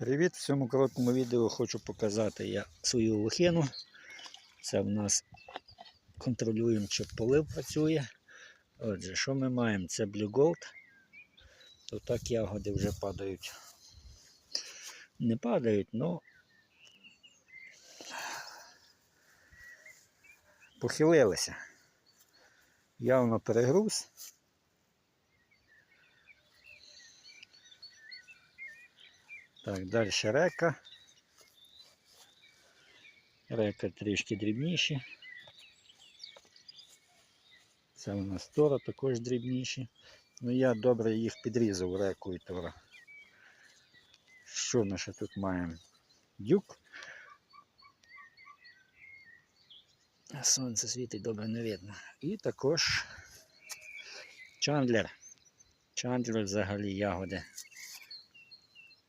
Привіт! В цьому короткому відео хочу показати я свою лохину. Це в нас контролюємо, чи полив працює. Отже, що ми маємо? Це Blue Gold. То так ягоди вже падають. Не падають, але похилилися. Явно перегруз. Так, далі река. Река трішки дрібніші. Це у нас тора також дрібніші. Ну я добре їх підрізав реку і тора. Що ми ще тут маємо? Дюк. Сонце світить добре не видно. І також Чандлер. Чандлер взагалі ягоди